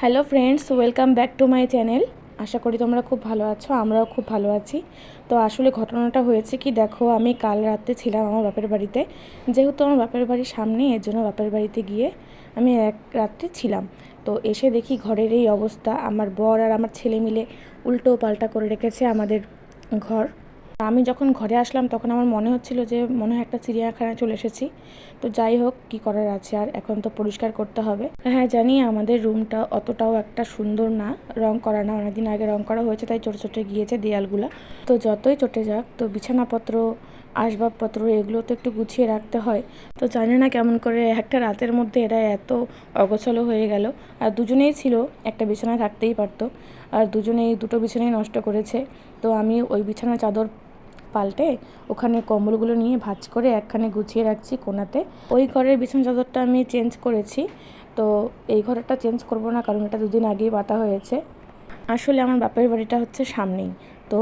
Hello friends, welcome back to my channel. আশা করি তোমরা খুব ভালো আছো, আমরাও খুব ভালো আছি। তো আসলে ঘটনাটা হয়েছে কি, দেখো আমি কাল রাতে ছিলাম আমার বাপের বাড়িতে। যেহেতু আমার বাপের বাড়ির সামনে, এর জন্য বাপের বাড়িতে গিয়ে আমি এক রাত্রে ছিলাম। তো এসে দেখি ঘরের এই অবস্থা, আমার বর আর আমার ছেলে মিলে উল্টো পাল্টা করে রেখেছে আমাদের ঘর। আমি যখন ঘরে আসলাম, তখন আমার মনে হচ্ছিল যে মনে হয় একটা চিড়িয়াখানায় চলে এসেছি। তো যাই হোক, কী করার আছে আর? এখন তো পরিষ্কার করতে হবে। হ্যাঁ জানি আমাদের রুমটা অতটাও একটা সুন্দর না। রং করা না, অনেকদিন আগে রং করা হয়েছে, তাই ছোটো ছোটো গিয়েছে দেয়ালগুলো। তো যতই চটে যাক, তো বিছানাপত্র, আসবাবপত্র, এগুলো তো একটু গুছিয়ে রাখতে হয়। তো জানি না কেমন করে একটা রাতের মধ্যে এরা এত অগোছালো হয়ে গেল। আর দুজনেই ছিল, একটা বিছানায় থাকতেই পারতো। আর দুজনেই, দুটো বিছানাই নষ্ট করেছে। তো আমি ওই বিছানার চাদর পাল্টে ওখানে কম্বলগুলো নিয়ে ভাঁজ করে একখানে গুছিয়ে রাখছি কোনাতে। ওই ঘরের বিছানা চাদরটা আমি চেঞ্জ করেছি, তো এই ঘরটা চেঞ্জ করব না কারণ এটা দুদিন আগেই পাতা হয়েছে। আসলে আমার বাপের বাড়িটা হচ্ছে সামনেই, তো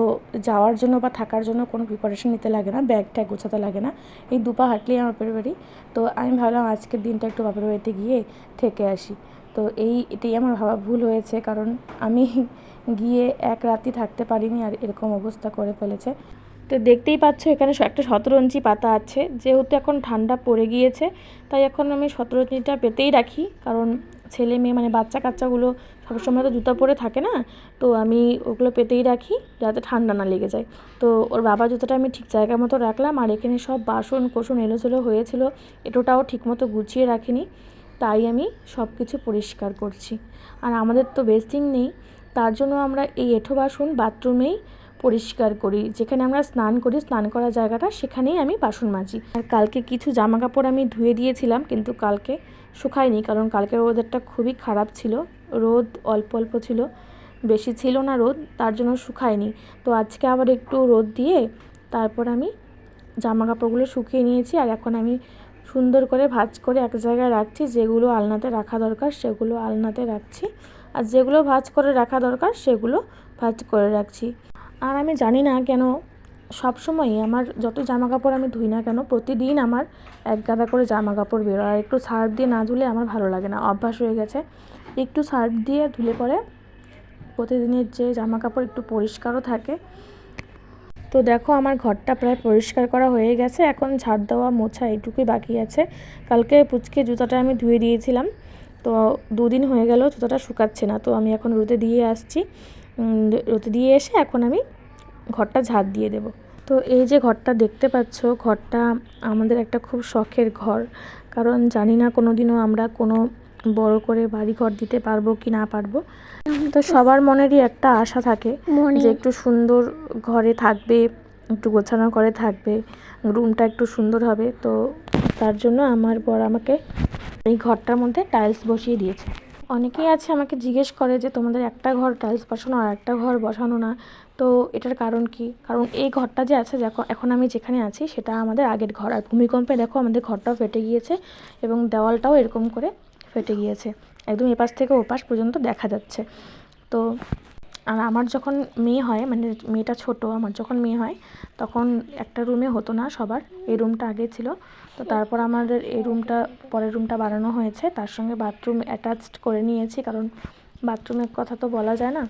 যাওয়ার জন্য বা থাকার জন্য কোনো প্রিপারেশন নিতে লাগে না ব্যাগ ট্যাগ গোছাতে লাগে না। এই দুপা হাঁটলেই আমার বাপের বাড়ি, তো আমি ভাবলাম আজকের দিনটা একটু বাপের বাড়িতে গিয়ে থেকে আসি। তো এই এটাই আমার ভাবা ভুল হয়েছে, কারণ আমি গিয়ে এক রাতি থাকতে পারিনি আর এরকম অবস্থা করে ফেলেছে। তো দেখতেই পাচ্ছ, এখানে একটা শতরঞ্চি পাতা আছে। যেহেতু এখন ঠান্ডা পড়ে গিয়েছে, তাই এখন আমি শতরঞ্চিটা পেতেই রাখি। কারণ ছেলে মেয়ে মানে বাচ্চা কাচ্চাগুলো সবসময় তো জুতা পরে থাকে না, তো আমি ওগুলো পেতেই রাখি, যাতে ঠান্ডা না লেগে যায়। তো ওর বাবা জুতোটা আমি ঠিক জায়গা মতো রাখলাম, আর এখানে সব বাসন কোসন এলোচেলো হয়েছিল, এটোটাও ঠিকমতো গুছিয়ে রাখিনি। তাই আমি সব কিছু পরিষ্কার করছি। আর আমাদের তো বেসিং নেই, তার জন্য আমরা এই এঁঠো বাসন বাথরুমেই পরিষ্কার করি, যেখানে আমরা স্নান করি, স্নান করার জায়গাটা সেখানেই আমি বাসন মাজি। আর কালকে কিছু জামা কাপড় আমি ধুয়ে দিয়েছিলাম, কিন্তু কালকে শুকায়নি, কারণ কালকের ওয়েদারটা খুবই খারাপ ছিল। রোদ অল্প অল্প ছিল, বেশি ছিল না রোদ, তার জন্য শুকায়নি। তো আজকে আবার একটু রোদ দিয়ে তারপর আমি জামা কাপড়গুলো শুকিয়ে নিয়েছি, আর এখন আমি সুন্দর করে ভাঁজ করে এক জায়গায় রাখছি, যেগুলো আলনাতে রাখা দরকার সেগুলো আলনাতে রাখছি। আর যেগুলো ভাঁজ করে রাখা দরকার সেগুলো ভাঁজ করে রাখছি। আর আমি জানি না কেন সবসময়ই আমার যত জামা কাপড় আমি ধুই না কেন প্রতিদিন আমার এক গাদা করে জামা কাপড় বেরোয় আর একটু সার্ফ দিয়ে না ধুলে আমার ভালো লাগে না, অভ্যাস হয়ে গেছে। একটু সার্ফ দিয়ে ধুলে পরে প্রতিদিনের যে জামা কাপড় একটু পরিষ্কারও থাকে। তো দেখো আমার ঘরটা প্রায় পরিষ্কার করা হয়ে গেছে, এখন ঝাড় দেওয়া মোছা এইটুকুই বাকি আছে। কালকে পুচকে জুতাটা আমি ধুয়ে দিয়েছিলাম, তো দুদিন হয়ে গেল জুতাটা শুকাচ্ছে না, তো আমি এখন রোদে দিয়ে আসছি। রোদে দিয়ে এসে এখন আমি ঘরটা ঝাড় দিয়ে দেবো। তো এই যে ঘরটা দেখতে পাচ্ছ ঘরটা আমাদের একটা খুব শখের ঘর। কারণ জানি না কোনো দিনও আমরা কোনো বড় করে বাড়ি ঘর দিতে পারব কি না পারব। তো সবার মনেরই একটা আশা থাকে যে একটু সুন্দর ঘরে থাকবে একটু গোছানো করে থাকবে রুমটা একটু সুন্দর হবে। তো তার জন্য আমার বর আমাকে এই ঘরটার মধ্যে টাইলস বসিয়ে দিয়েছে। অনেকেই আছে আমাকে জিজ্ঞেস করে যে তোমাদের একটা ঘর টাইলস বসানো আর একটা ঘর বসানো না। তো এটার কারণ কি? কারণ এই ঘরটা যে আছে এখন আমি যেখানে আছি সেটা আমাদের আগের ঘর। আর ভূমিকম্পে দেখো আমাদের ঘরটাও ফেটে গিয়েছে এবং দেওয়ালটাও এরকম করে ফেটে গিয়েছে। একদম এপাশ থেকে ওপাশ পর্যন্ত দেখা যাচ্ছে। তো আর আমার যখন মেয়ে হয় মানে মেয়েটা ছোট, আমার যখন মেয়ে হয়, তখন একটা রুমে হতো না সবার। এই রুমটা আগে ছিল। তো তারপর আমাদের এই রুমটা, পরের রুমটা বানানো হয়েছে। তার সঙ্গে বাথরুম অ্যাটাচড করে নিয়েছি, কারণ বাথরুমের কথা তো বলা যায় না।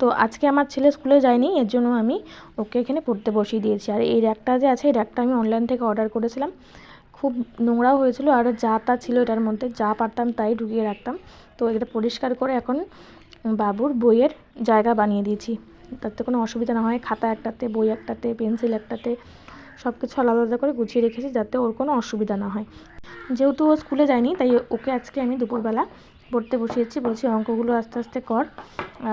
তো আজকে আমার ছেলে স্কুলে যায়নি, এর জন্য আমি ওকে এখানে পড়তে বসিয়ে দিয়েছি। আর এই র্যাকটা যে আছে, এই র্যাকটা আমি অনলাইন থেকে অর্ডার করেছিলাম। খুব নোংরাও হয়েছিল, আর যা তা ছিল এটার মধ্যে, যা পারতাম তাই ঢুকিয়ে রাখতাম। তো এটা পরিষ্কার করে এখন বাবুর বইয়ের জায়গা বানিয়ে দিয়েছি। তাতে কোনো অসুবিধা না হয়, খাতা একটাতে, বই একটাতে, পেন্সিল একটাতে সব কিছু আলাদা আলাদা করে গুছিয়ে রেখেছি যাতে ওর কোনো অসুবিধা না হয়। যেহেতু ও স্কুলে যায়নি, তাই ওকে আজকে আমি দুপুরবেলা পড়তে বসিয়েছি। বলছি, অঙ্কগুলো আস্তে আস্তে কর।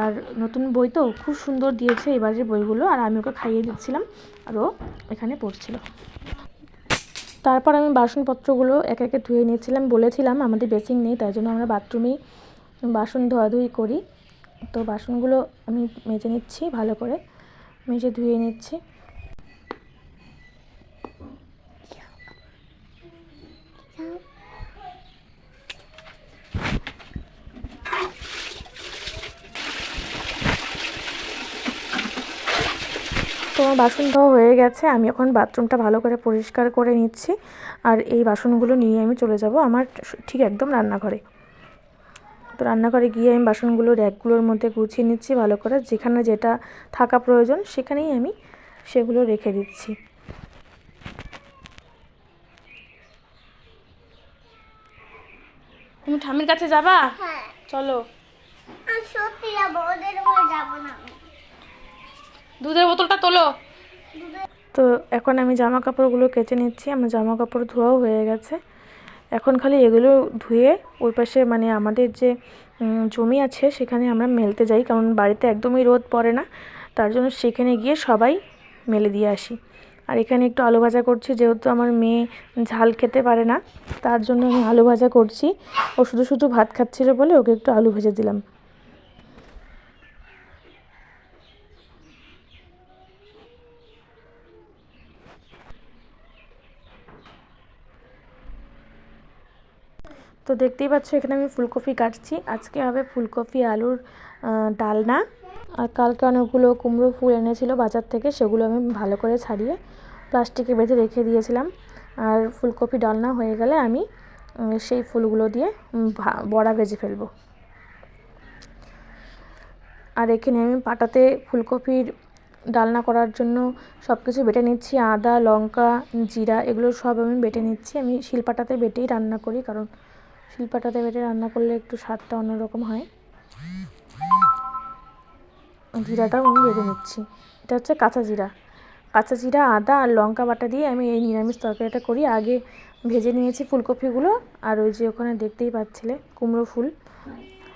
আর নতুন বই তো খুব সুন্দর দিয়েছে এবারের বইগুলো, আর আমি ওকে খাইয়ে দিচ্ছিলাম, আর ও এখানে পড়ছিল। তারপর আমি বাসনপত্রগুলো এক একে ধুয়ে নিয়েছিলাম, বলেছিলাম আমাদের বেসিং নেই, তাই জন্য আমরা বাথরুমেই বাসন ধোয়াধুয়ি করি। তো বাসনগুলো আমি মেজে নিচ্ছি ভালো করে। মেজে ধুয়ে নিচ্ছি। তো আমার বাসন ধোয়া হয়ে গেছে, আমি এখন বাথরুমটা ভালো করে পরিষ্কার করে নিচ্ছি। আর এই বাসনগুলো নিয়ে আমি চলে যাব আমার ঠিক একদম রান্নাঘরে। তো রান্নাঘরে গিয়ে আমি বাসনগুলো র্যাকগুলোর মধ্যে গুছিয়ে নিচ্ছি ভালো করে। যেখানে যেটা থাকা প্রয়োজন সেখানেই আমি সেগুলো রেখে দিচ্ছি। তুমি ঠামির কাছে যাবা? হ্যাঁ। চলো। সত্যি যাব ওদের যাব না দুধের বোতলটা তোলো। তো এখন আমি জামা কাপড়গুলো কেচে নিচ্ছি আমার জামা কাপড় ধোয়াও হয়ে গেছে। এখন খালি এগুলো ধুয়ে ওই পাশে মানে আমাদের যে জমি আছে সেখানে আমরা মেলতে যাই। কারণ বাড়িতে একদমই রোদ পড়ে না। তার জন্য সেখানে গিয়ে সবাই মেলে দিয়ে আসি। আর এখানে একটু আলু ভাজা করছি। যেহেতু আমার মেয়ে ঝাল খেতে পারে না, তার জন্য আমি আলু ভাজা করছি। ও শুধু শুধু ভাত খাচ্ছিল বলে ওকে একটু আলু ভেজে দিলাম। তো দেখতেই পাচ্ছ, এখানে আমি ফুলকপি কাটছি। আজকে হবে ফুলকপি আলুর ডালনা। আর কালকে অনেকগুলো কুমড়ো ফুল এনেছিল বাজার থেকে, সেগুলো আমি ভালো করে ছাড়িয়ে প্লাস্টিকে বেঁধে রেখে দিয়েছিলাম। আর ফুলকপি ডালনা হয়ে গেলে আমি সেই ফুলগুলো দিয়ে বড়া ভেজে ফেলব। আর এখানে আমি পাটাতে ফুলকপির ডালনা করার জন্য সব কিছু বেটে নিচ্ছি। আদা, লঙ্কা, জিরা এগুলো সব আমি বেটে নিচ্ছি। আমি শিলপাটাতে বেটেই রান্না করি কারণ শিলপাটাতে বেটে রান্না করলে একটু স্বাদটা অন্যরকম হয়। জিরাটাও আমি বেটে নিচ্ছি। এটা হচ্ছে কাঁচা জিরা। কাঁচা জিরা, আদা আর লঙ্কা বাটা দিয়ে আমি এই নিরামিষ তরকারিটা করি। আগে ভেজে নিয়েছি ফুলকপিগুলো আর ওই যে ওখানে দেখতেই পাচ্ছিলে কুমড়ো ফুল।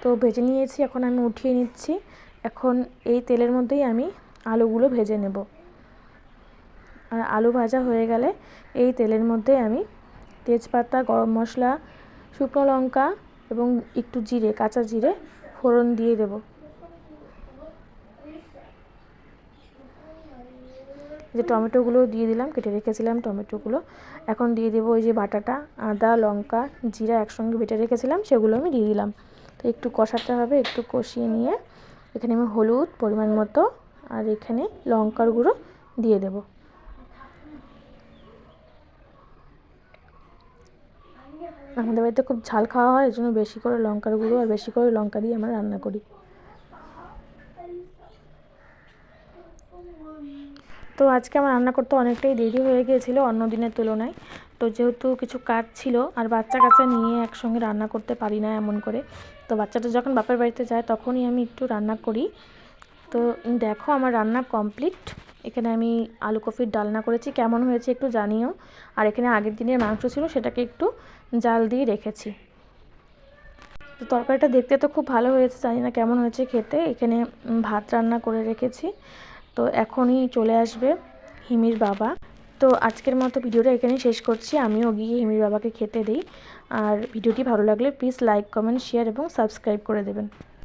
তো ভেজে নিয়েছি, এখন আমি উঠিয়ে নিচ্ছি। এখন এই তেলের মধ্যেই আমি আলুগুলো ভেজে নেব। আর আলু ভাজা হয়ে গেলে এই তেলের মধ্যে আমি তেজপাতা, গরম মশলা, শুকনো লঙ্কা এবং একটু জিরে, কাঁচা জিরে ফোড়ন দিয়ে দেব। যে টমেটোগুলো দিয়ে দিলাম, কেটে রেখেছিলাম টমেটোগুলো। এখন দিয়ে দেবো ওই যে বাটাটা, আদা, লঙ্কা, জিরা একসঙ্গে বেটে রেখেছিলাম, সেগুলো আমি দিয়ে দিলাম। তো একটু কষাতে হবে, একটু কষিয়ে নিয়ে এখানে আমি হলুদ পরিমাণ মতো আর এখানে লঙ্কার গুঁড়ো দিয়ে দেব। আমাদের বাড়িতে খুব ঝাল খাওয়া হয় এই জন্য বেশি করে লঙ্কার গুঁড়ো আর বেশি করে লঙ্কা দিয়ে আমরা রান্না করি। তো আজকে আমার রান্না করতে অনেকটাই দেরি হয়ে গিয়েছিল অন্য দিনের তুলনায়। তো যেহেতু কিছু কাজ ছিল আর বাচ্চা কাচ্চা নিয়ে একসঙ্গে রান্না করতে পারি না এমন করে, তো বাচ্চাটা যখন বাপের বাড়িতে যায় তখনই আমি একটু রান্না করি। তো দেখো আমার রান্না কমপ্লিট। এখানে আমি আলু কফির ডালনা করেছি, কেমন হয়েছে একটু জানিও। আর এখানে আগের দিনের মাংস ছিল, সেটাকে একটু জাল দিয়ে রেখেছি। তো তরকারিটা দেখতে তো খুব ভালো হয়েছে, জানি না কেমন হয়েছে খেতে। এখানে ভাত রান্না করে রেখেছি। তো এখনই চলে আসবে হিমির বাবা। তো আজকের মতো ভিডিওটা এখানেই শেষ করছি। আমিও গিয়ে হিমির বাবাকে খেতে দিই। আর ভিডিওটি ভালো লাগলে প্লিজ লাইক, কমেন্ট, শেয়ার এবং সাবস্ক্রাইব করে দেবেন।